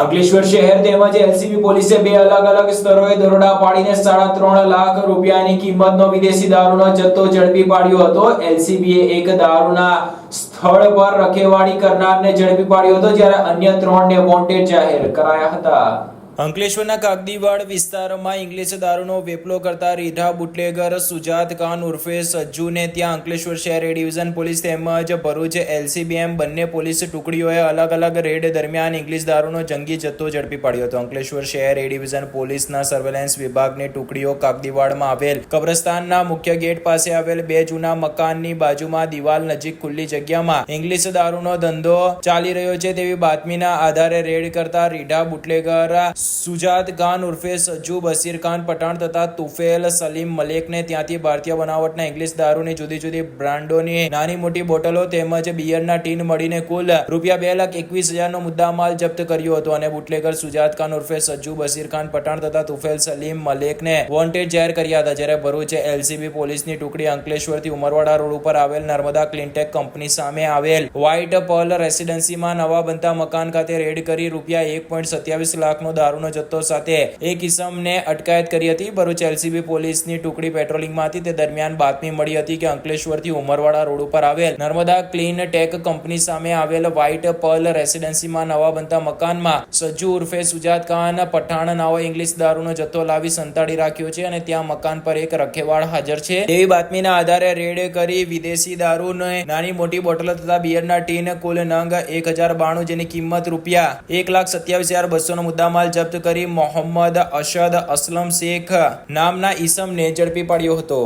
અંકલેશ્વર શહેર તેમજ એલસીબી પોલીસે બે અલગ અલગ સ્થળોએ દરોડા પાડીને સાડા ત્રણ લાખ રૂપિયાની કિંમતનો વિદેશી દારૂનો જથ્થો ઝડપી પાડ્યો હતો. એલસીબીએ એક દારૂના સ્થળ પર રખેવાળી કરનારને ઝડપી પાડ્યો હતો, જ્યારે અન્ય ત્રણને વોન્ટેડ જાહેર કરાયા હતા. અંકલેશ્વરના કાગદીવાડ વિસ્તારમાં ઇંગ્લિશ દારૂનો વેપલો કરતા રીઢા બુટલેગર સુજાત ખાન ઉર્ફે સજ્જુને ત્યાં અંકલેશ્વર શહેર ડિવિઝન પોલીસ તેમજ ભરૂચ એલસીબીએમ બંને પોલીસ ટુકડીઓએ અલગ અલગ રેડ દરમિયાન ઇંગ્લિશ દારૂનો જંગી જથ્થો ઝડપી પાડ્યો હતો. અંકલેશ્વર શહેર એ ડિવિઝન પોલીસના સર્વેલન્સ વિભાગની ટુકડીઓ કાગદીવાડમાં આવેલ કબ્રસ્તાનના મુખ્ય ગેટ પાસે આવેલ બે જૂના મકાનની બાજુમાં દિવાલ નજીક ખુલ્લી જગ્યામાં ઇંગ્લિશ દારૂનો ધંધો ચાલી રહ્યો છે તેવી બાતમીના આધારે રેડ કરતા રીઢા બુટલેગર સુજાત ખાન ઉર્ફે સજ્જુ બસીર ખાન, પઠાણ તથા તુફેલ સલીમ મલેકને ત્યાંથી ભારતીય બનાવટના ઇંગ્લિશ દારૂની જુદી જુદી બ્રાન્ડોની નાની મોટી બોટલો તેમજ બિયરના ટીન મળીને કુલ રૂપિયા બે લાખ એકવીસ હજારનો મુદ્દામાલ જપ્ત કર્યો હતો અને બુટલેગર સુજાત ખાન ઉર્ફે સજ્જુ બસીર ખાન, પઠાણ તથા તુફેલ સલીમ મલેકને વોન્ટેડ જાહેર કર્યા હતા, જ્યારે ભરૂચ એલસીબી પોલીસની ટુકડી અંકલેશ્વરથી ઉમરવાડા રોડ ઉપર આવેલ નર્મદા ક્લિનટેક કંપની સામે આવેલ વ્હાઇટ પર્લ રેસિડેન્સીમાં નવા બનતા મકાન ખાતે રેડ કરી રૂપિયા એક પોઈન્ટ સત્યાવીસ લાખનો દારૂનો જથ્થો સાથે એક ઇસમને અટકાયત કરી હતી. ભરૂચ એલસીબી પોલીસની ટુકડી પેટ્રોલિંગમાં હતી તે દરમિયાન બાતમી મળી હતી કે અંકલેશ્વરથી ઉમરવાડા રોડ ઉપર આવેલ નર્મદા ક્લીન ટેક કંપની સામે આવેલ વ્હાઇટ પર્લ રેસિડેન્સીમાં નવા બનતા મકાનમાં સજ્જુ ઉર્ફે સુજાત ખાન પઠાણ નાઓ ઇંગ્લિશ દારૂનો જથ્થો લાવી સંતાડી રાખ્યો છે અને ત્યાં મકાન પર એક રખેવાળ હાજર છે. તેવી બાતમીના આધારે રેડ કરી વિદેશી દારૂને નાની મોટી બોટલો તથા બિયરના ટીન કુલ નંગ એક હજાર બાણું જેની કિંમત રૂપિયા એક લાખ સત્યાવીસ હજાર બસોનો મુદ્દામાલ જપ્ત કરી મોહમ્મદ અશદ અસલમ શેખ નામના ઈસમને ઝડપી પાડ્યો હતો.